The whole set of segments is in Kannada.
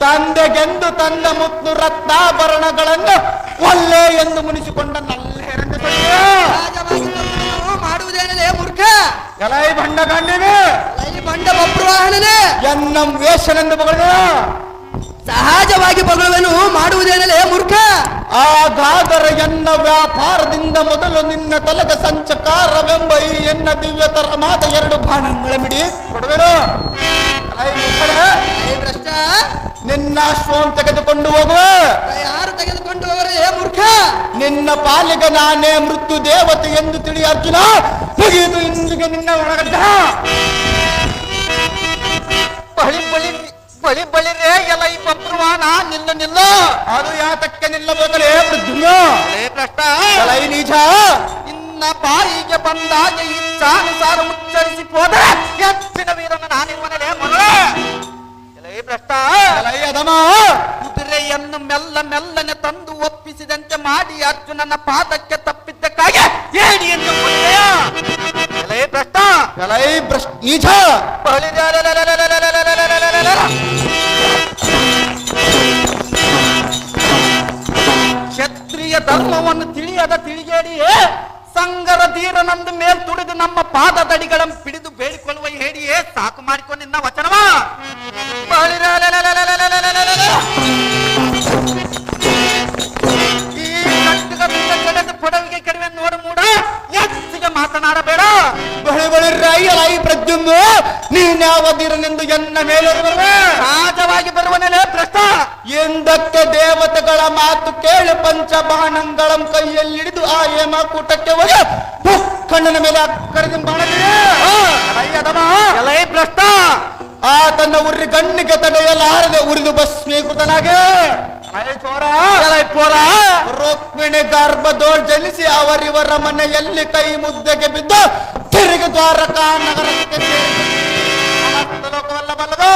ತಂದೆಗೆಂದು ತಂದ ಮುತ್ತು ರತ್ನಾಭರಣಗಳನ್ನು ಒಲ್ಲೆ ಎಂದು ಮುನಿಸಿಕೊಂಡ ಮಾಡುವುದೇನಲೇ ಮೂರ್ಖ? ಎಲೈ ಬಂಡ ಗಂಡಿವೆ ಬಂಡ ಬಬ್ರುವಾಹನನೇ ಎನ್ನಂ ವೇಷನೆಂದು ಬಗಳಿದ ಸಹಜವಾಗಿ ಬಗಳುವನು ಮಾಡುವುದೇನಲೇ ಮೂರ್ಖ? ಆಗಾದರ ಎನ್ನ ವ್ಯಾಪಾರದಿಂದ ಮೊದಲು ನಿನ್ನ ತಲಗ ಸಂಚಕಾರವೆಂಬ ಈ ಎನ್ನ ದಿವ್ಯತರ ಮಾತ ಎರಡು ಬಾಣಗಳ ಬಿಡಿ ಕೊಡುವೆನು. ಭ್ರಷ್ಟ! ನಿನ್ನ ಅಶ್ವವನ್ನು ತೆಗೆದುಕೊಂಡು ಹೋಗುವ. ಯಾರು ತೆಗೆದುಕೊಂಡು ಹೋಗರೇ? ಮೂರ್ಖ! ನಿನ್ನ ಪಾಲಿಗೆ ನಾನೇ ಮೃತ್ಯು ದೇವತೆ ಎಂದು ತಿಳಿ ಅರ್ಜುನ. ಮುಗಿದು ಇಂದಿಗೆ ನಿನ್ನ ಒಳಗಡ್ಡ ಬಳಿ ಬಳಿ ಬಳಿ ಬಳಿರೇ ಎಲ್ಲ ಈ ಪಪ್ರವಾನ ನಿಲ್ಲ ನಿಲ್ಲ. ಅದು ಯಾತಕ್ಕೆ ನಿಲ್ಲಬೇಕಲೇ ಕಷ್ಟ ಎಲೈ ನೀಚ ಇನ್ನ ಬಾಯಿಗೆ ಬಂದಾಗ ಇಚ್ಛಾನುಸಾರ ಉಚ್ಚರಿಸಿ ಹೋದರೆ ಹೆಚ್ಚಿನ ವೀರನ ನಾನಿರುವನೇ ಮಗಳ. ಭ್ರಷ್ಟ. ಕುದುರೆಯನ್ನು ಮೆಲ್ಲ ಮೆಲ್ಲನೆ ತಂದು ಒಪ್ಪಿಸಿದಂತೆ ಮಾಡಿ ಅರ್ಜುನನ ಪಾದಕ್ಕೆ ತಪ್ಪಿದ್ದಕ್ಕಾಗಿ ಏಡಿಯನ್ನು ಎಂದು ಎಲೈ ಭ್ರಷ್ಟ. ಎಲೈ ಭ್ರಷ್ಟ. ನೀಚ ಕ್ಷತ್ರಿಯ ಧರ್ಮವನ್ನು ತಿಳಿಯದ ತಿಳಿಗೇಡಿಯೇ ಸಂಗರ ಧೀರನಂದು ಮೇಲ್ ತುಡಿದು ನಮ್ಮ ಪಾದ ತಡಿಗಳನ್ನು ಪಿಡಿದು ಬೇಡಿಕೊಳ್ಳುವ ಹೇಳಿಯೇ ಸಾಕು ಮಾಡಿಕೊಂಡು ನಿನ್ನ ವಚನವ. ಈ ಕಟ್ಟುಗದಿಂದ ಕೆಡದು ಪೊಡವಿಗೆ ಕೆಡವೆ ನೋಡು ಮೂಡ. ಹೆಚ್ಚಿಗೆ ಮಾತನಾಡಬೇಡ. ಬಳಿ ಬಳಿ ರಾಯಲಾಯಿ ಪ್ರದ್ಯುಮ್ನ ನೀನ್ಯಾವದಿರನೆಂದು ಎನ್ನ ಮೇಲೆ ಸಹಜವಾಗಿ ಬರುವನೇ ಪ್ರಶ್ನ. ಎಂದಕ್ಕೆ ದೇವತೆಗಳ ಮಾತು ಕೇಳಿ ಪಂಚಬಾಣಗಳ ಕೈಯಲ್ಲಿಡಿದು ಆ ಹೇಮ ಕೂಟಕ್ಕೆ ಹೋಗಿ ಕಣ್ಣನ ಮೇಲೆ ಕರೆದು ಬಾಣದಲ್ಲಿ ಆ ತನ್ನ ಉರ್ರಿ ಗಣ್ಣಿಗೆ ತಡೆಯಲಾರದೆ ಉರಿದು ಬಸ್ಮೀಕೃತನಾಗೆ ರುಕ್ಮಿಣಿ ಗರ್ಭದೋ ಜನಿಸಿ ಅವರಿವರ ಮನೆಯಲ್ಲಿ ಕೈ ಮುದ್ದೆಗೆ ಬಿದ್ದು ತಿರುಗಿ ದ್ವಾರಕಾ ನಗರಕ್ಕೆ ಲೋಕವಲ್ಲ ಬಲ್ಲದು.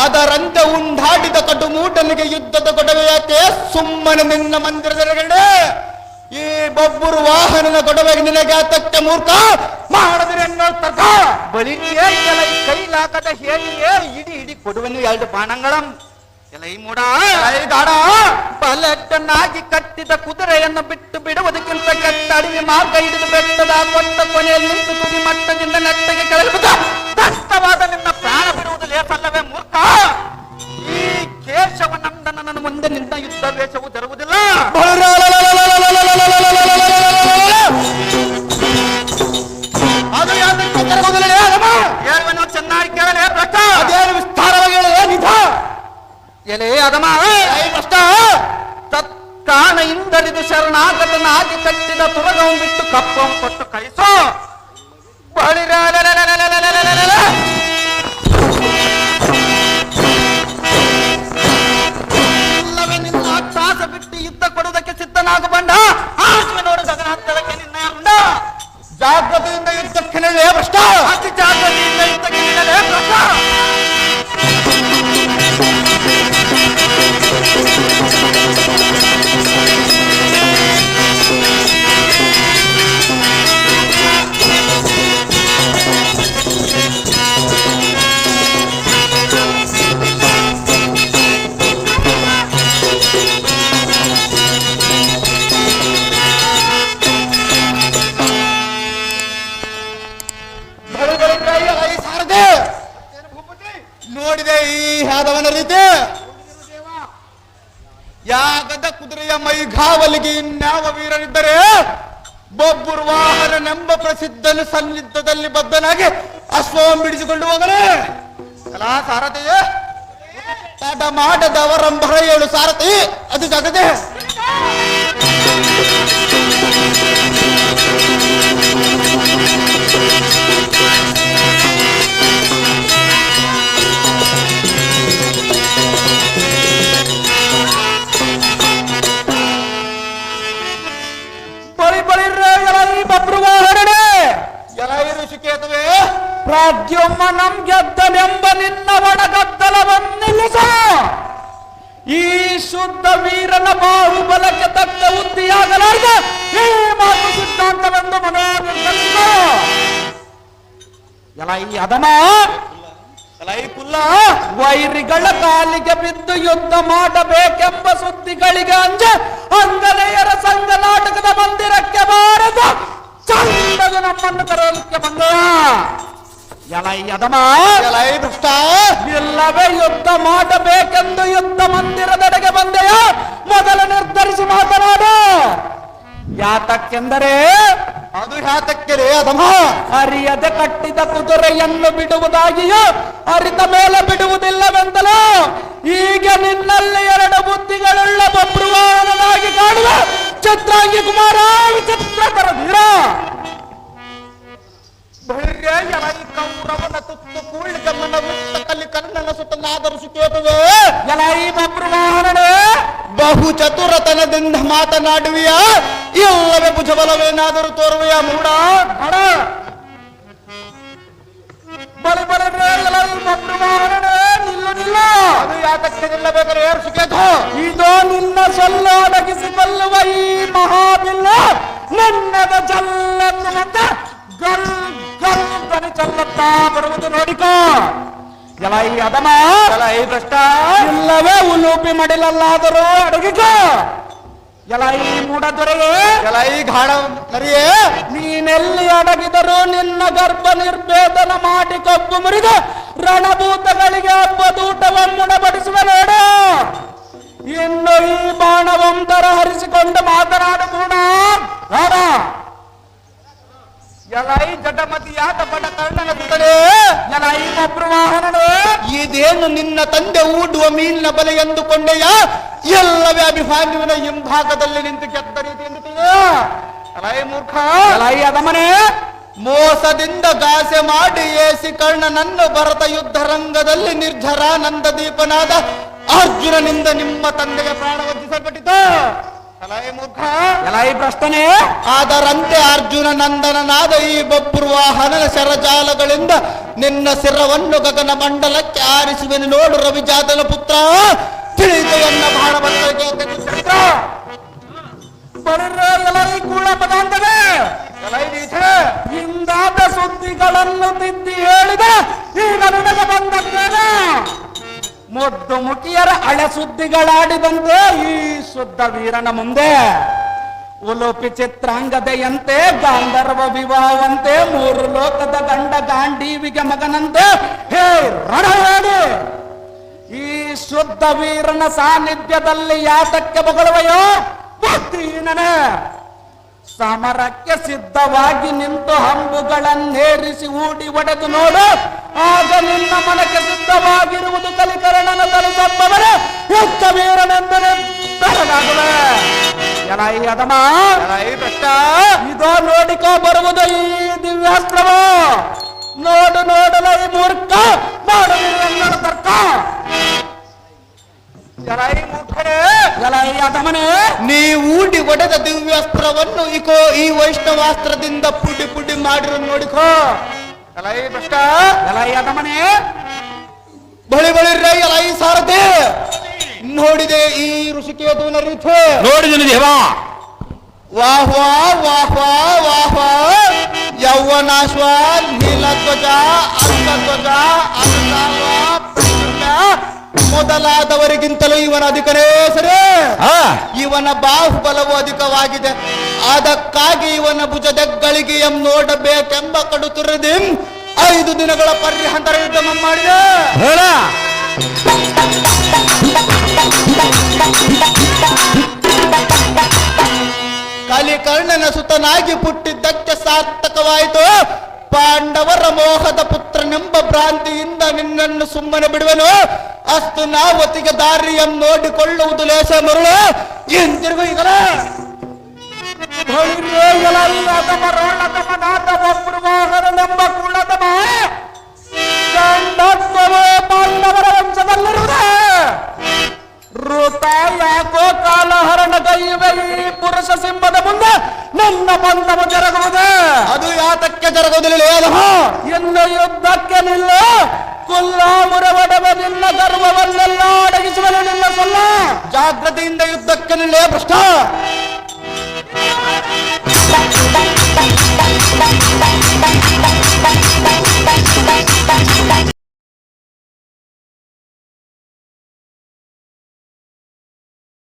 ಅದರಂತೆ ಉಂಡಾಡಿದ ಕಡು ಮೂಟನಿಗೆ ಯುದ್ಧದ ಗೊಡವೆಯಾಕೆ ಸುಮ್ಮನೆ ನಿನ್ನ ಮಂದಿರದೊಳಗಡೆ ಈ ಬೊಬ್ಬರು ವಾಹನನ ಗೊಡವೆಗೆ ನಿನಗೆ ಆತಕ್ಕೆ ಮೂರ್ಖ ಮಾಡದಿರೆನ್ನೋ ತರ್ಕ. ಬಲಿಯೇ ಎಲೈ ಕೈಲಾಕದ ಹೇಳಿಯೇ ಇಡಿ ಇಡಿ ಕೊಡುವನು ಎರಡು ಬಾಣಂಗಳಂ. ಎಲೈ ಮೂಡ. ಗಾಡ ಬಲಟ್ಟನಾಗಿ ಕಟ್ಟಿದ ಕುದುರೆಯನ್ನು ಬಿಟ್ಟು ಬಿಡುವುದಕ್ಕಿಂತ ಕೆಟ್ಟ ಅಡವಿ ಮಾರ್ಗ ಹಿಡಿದು ಬೆಟ್ಟದ ಕೊಟ್ಟ ಕೊನೆಯಲ್ಲಿ ನಿಂತು ತುದಿ ಮಟ್ಟದಿಂದ ನೆಟ್ಟಗೆ ಕೆಳಗಿದ ದಟ್ಟವಾದ ನಿನ್ನ ಪ್ರಾಣ ಬಿಡುವುದು ಲೇಸಲ್ಲವೇ ಮೂರ್ಖ. ಈ ಕೇಶವ ನಂದನನ ಮುಂದೆ ನಿನ್ನ ಯುದ್ಧ ವೇಷವು ಜರುವುದಿಲ್ಲ ನೆಲೆ ಅದಮ ಕಷ್ಟ ತತ್ ಕಾಣ ಇಂದರಿದು ಶರಣಾಗತನಾಗಿ ಕಟ್ಟಿದ ತುರಗಂ ಬಿಟ್ಟು ಕಪ್ಪಂ ಕೊಟ್ಟು ಕಳಿಸೋ ಮೈಗಾವಲಿಗೆ ಇನ್ಯಾವ ವೀರನಿದ್ದರೆ ಬೊಬ್ಬುರ್ವಾರನೆಂಬ ಪ್ರಸಿದ್ಧನು ಸನ್ನಿಧದಲ್ಲಿ ಬದ್ಧನಾಗಿ ಅಶ್ವವನ್ನು ಬಿಡಿಸಿಕೊಂಡು ಹೋಗಲೇ. ಅಲಾ ಸಾರಥಿಯೇ ತಡ ಮಾಡದವರಂಬರ ಏಳು ಸಾರಥಿ, ಅದು ಜಗದೆ. ಶುದ್ಧ ವೀರನ ಬಾಹುಬಲಕ್ಕೆ ತಕ್ಕ ಉದ್ದಿಯಾಗಲಾರ್ದ ಈ ಮಾತು ಸಿದ್ಧಾಂತವೆಂದು ಮನೋರಂಜನ ಎಲ್ಲ ಈ ಅದಮ ಲೈ ಪುಲ್ಲ. ವೈರಿಗಳ ಕಾಲಿಗೆ ಬಿದ್ದು ಯುದ್ಧ ಮಾಡಬೇಕೆಂಬ ಸುದ್ದಿಗಳಿಗೆ ಅಂಜ ಅಂಗನೆಯರ ಸಂಘ ನಾಟಕದ ಮಂದಿರಕ್ಕೆ ಬಾರದು. ಚಂದದು ನಮ್ಮನ್ನು ಕರೆಯಲಿಕ್ಕೆ ಬಂದ ಎಲ್ಲ ಈ ಅದಮ ಲೈ ದುಷ್ಟ ಇಲ್ಲವೇ ಯುದ್ಧ ಮಾಡಬೇಕೆಂದು ಯುದ್ಧ ಮಂದಿರದೆಡೆಗೆ ಬಂದೆಯ? ಮೊದಲು ನಿರ್ಧರಿಸಿ ಮಾತನಾಡು. ಯಾತಕ್ಕೆಂದರೆ? ಅದು ಯಾತಕ್ಕೆ ರೇ ಅದಮ? ಅರಿಯದೆ ಕಟ್ಟಿದ ಕುದುರೆಯನ್ನು ಬಿಡುವುದಾಗಿಯೂ ಅರಿತ ಮೇಲೆ ಬಿಡುವುದಿಲ್ಲವೆಂದಲೂ? ಈಗ ನಿನ್ನಲ್ಲಿ ಎರಡು ಬುದ್ಧಿಗಳುಳ್ಳ ಬಬ್ರುವಾಹನನಾಗಿ ಕಾಣುವ ಚಿತ್ರಾಂಗಿ ಕುಮಾರ ವಿಚಿತ್ರ ಧೀರ ಬಹು ಚತುರತನದಿಂದ ಮಾತನಾಡುವಿಯ ಇಲ್ಲವೇ ಭುಜಬಲವೇನಾದರೂ ತೋರುವೆಯ ಮೂಡ? ಅಡ ಬಲಿ ಬಲಿ ಎಲೈ ಬಬ್ರುವಾಹನನೇ ನಿಲ್ಲು ನಿಲ್ಲು. ಅದು ಯಾತಕ್ಕೆ ನಿಲ್ಲಬೇಕಾದ್ರೆ ಏರ್ ಸುಖೇತ ಇದೋ ನಿನ್ನ ಸೊಲ್ಲೊಡಗಿಸಿಕೊಳ್ಳುವ ಈ ಮಹಾಬಿಲ್ಲ ನನ್ನದ ಜಲ್ಲೆನ್ನುವಂತೆ ಗಲ್ ಗಲ್ ಧ್ವನಿ ಚಲ್ಲುತ್ತಾ ಬರುವುದು ನೋಡಿಕೋ. ಎಲ ಈ ಅದಮ ಎಲೈ ಭ್ರಷ್ಟ ಇಲ್ಲವೇ ಉಲೂಪಿ ಮಡಿಲಲ್ಲಾದರೂ ಅಡಗಿಕೋ. ಎಲ ಈ ಮೂಡ ದೊರೆಯೇ. ಈ ಗಾಢ ನರಿಯೇ ನೀನೆಲ್ಲಿ ಅಡಗಿದರೂ ನಿನ್ನ ಗರ್ಭ ನಿರ್ಭೇದನ ಮಾಡಿ ಕಬ್ಬು ಮುರಿದ ರಣಭೂತಗಳಿಗೆ ಹಬ್ಬದೂಟವನ್ನುಣಬಡಿಸುವ ನೋಡ. ಇನ್ನು ಈ ಬಾಣವಂತರ ಹರಿಸಿಕೊಂಡು ಮಾತನಾಡು ಕೂಡ ಬೇಡ ಜಡಮತಿ ಜಟಮತಿಯಾದ ಬಡ ಕರ್ಣನ ಒಬ್ರು ವಾಹನಗಳು ಇದೇನು ನಿನ್ನ ತಂದೆ ಊಡುವ ಮೀನಿನ ಬಲೆ ಎಂದುಕೊಂಡೆಯ? ಎಲ್ಲವೇ ಅಭಿಮಾನ್ಯುವಿನ ಹಿಂಭಾಗದಲ್ಲಿ ನಿಂತು ಕೆತ್ತ ರೀತಿ ತಿಳಿದ ಅಲೈ ಮೂರ್ಖ. ಅದಮನೆ ಮೋಸದಿಂದ ಗಾಸೆ ಮಾಡಿ ಏಸಿ ಕರ್ಣನನ್ನು ಭರತ ಯುದ್ಧ ರಂಗದಲ್ಲಿ ನಿರ್ಜರಾನಂದ ದೀಪನಾದ ಅರ್ಜುನನಿಂದ ನಿಮ್ಮ ತಂದೆಯ ಪ್ರಾಣ ವಂಚಿಸಲ್ಪಟ್ಟಿತು. ಈ ಪ್ರಶ್ನೆ ಅದರಂತೆ ಅರ್ಜುನ ನಂದನನಾದ ಈ ಬೊಬ್ಬರು ಹನನ ಶರಜಾಲಗಳಿಂದ ನಿನ್ನ ಶಿರವನ್ನು ಗಗನ ಮಂಡಲಕ್ಕೆ ಆರಿಸುವೆನು ನೋಡು ರವಿಜಾತನ ಪುತ್ರ. ತಿಳಿದು. ಎನ್ನ ಬಾಣ ಬಂದಕ್ಕೆ ಬಳಿರೆ ಎಲೈ ಕೂಳ ಪದಾಂತವೇ ಹಿಂದಾದ ಸುದ್ದಿಗಳನ್ನು ತಿದ್ದಿ ಹೇಳಿದ ಈಗ ನನಗೆ ಬಂದದ್ದೇನೆ ಮುದ್ದು ಮುಖಿಯರ ಹಳೆ ಸುದ್ದಿಗಳಾಡಿದಂತೆ ಈ ಶುದ್ಧ ವೀರನ ಮುಂದೆ. ಉಲೋಪಿ ಚಿತ್ರಾಂಗದೆಯಂತೆ, ಗಾಂಧರ್ವ ವಿವಾಹವಂತೆ, ಮೂರು ಲೋಕದ ಗಂಡ ಗಾಂಡೀವಿಗೆ ಮಗನಂತೆ. ಹೇ ರಣಹೇಳಿ ಈ ಶುದ್ಧ ವೀರನ ಸಾನ್ನಿಧ್ಯದಲ್ಲಿ ಯಾತಕ್ಕೆ ಬಗಳುವೆಯೋ? ಭಕ್ತಿಹೀನನೇ ಸಮರಕ್ಕೆ ಸಿದ್ಧವಾಗಿ ನಿಂತು ಹಂಬುಗಳನ್ನೇರಿಸಿ ಊಡಿ ಒಡೆದು ನೋಡು. ಆಗ ನಿನ್ನ ಮನಕ್ಕೆ ಸಿದ್ಧವಾಗಿರುವುದು ಕಲಿಕರಣನ ತಲುಪಬ್ಬವರೇ ಯುದ್ಧ ವೀರನೆಂದು ನಿರ್ಧಾರನಾಗುವೆ ಎಲೈ ಅದಮ ಇದೋ ನೋಡಿಕೋ ಬರುವುದು ಈ ದಿವ್ಯಾಸ್ತ್ರವ. ನೋಡು ನೋಡಲ ಈ ಮೂರ್ಖ ಮಾಡುವ ತರ್ಕ. ಎಲೈ ನೀ ಊಟಿ ಒಡೆದ ದಿವ್ಯಾಸ್ತ್ರವನ್ನು ಇಕೋ ಈ ವೈಷ್ಣವಾಸ್ತ್ರದಿಂದ ಪುಡಿ ಪುಡಿ ಮಾಡಿರೋ ನೋಡಿಕೋ. ಎಲೈ ಭ್ರಷ್ಟ. ಎಲೈ ಅದಮನೇ ಬಳಿ ಬಳಿ ರೈ ಅಲೈ ಸಾರಥಿ. ನೋಡಿದೆ ಈ ಋಷಿಕೇತುವಿನ ರೀತಿ. ನೋಡಿದನು ದೇವಾ ವಾಹ್ ವಾಹ್ ವಾಹ್ ಯೌವನಾಶ್ವ ನೀಲ ಧ್ವಜ ನೀಲಧ್ವಜ ಅಂಗ ಅರ್ಧಾವ ಪ್ರಸನ್ನ ಮೊದಲಾದವರಿಗಿಂತಲೂ ಇವನ ಅಧಿಕನೇ ಸರಿ? ಇವನ ಬಾಹುಬಲವು ಅಧಿಕವಾಗಿದೆ. ಅದಕ್ಕಾಗಿ ಇವನ ಭುಜದಗಳಿಗೆ ಎಂ ನೋಡಬೇಕೆಂಬ ಕಡು ತುರಿದಿ ಐದು ದಿನಗಳ ಪರ್ಯಂತರ ಯುದ್ಧ ಮಾಡಿದೆ. ಕಲಿಕರ್ಣನ ಸುತನಾಗಿ ಪುಟ್ಟಿದ್ದಕ್ಕೆ ಸಾರ್ಥಕವಾಯಿತು. ಪಾಂಡವರ ಮೋಹದ ಪುತ್ರನೆಂಬ ಭ್ರಾಂತಿಯಿಂದ ನಿನ್ನನ್ನು ಸುಮ್ಮನೆ ಬಿಡುವೆನು ಅಷ್ಟು ನಾವತಿಗೆ ದಾರಿಯಂ ನೋಡಿಕೊಳ್ಳುವುದು ಲೇಸ ಮರುಳು ಹಿಂತಿರುಗು ಈಗ ಇನ್ನು ಯುದ್ಧಕ್ಕೆ ನಿಲ್ಲು. ಕುಲ್ಲಾಮುರವಡವ ನಿನ್ನ ಗರ್ವವನ್ನೆಲ್ಲ ಅಡಗಿಸುವನು ನಿನ್ನ ಸೊಲ್ಲ. ಜಾಗ್ರತೆಯಿಂದ ಯುದ್ಧಕ್ಕೆ ನಿಲ್ಲೇ ಭ್ರಷ್ಟ.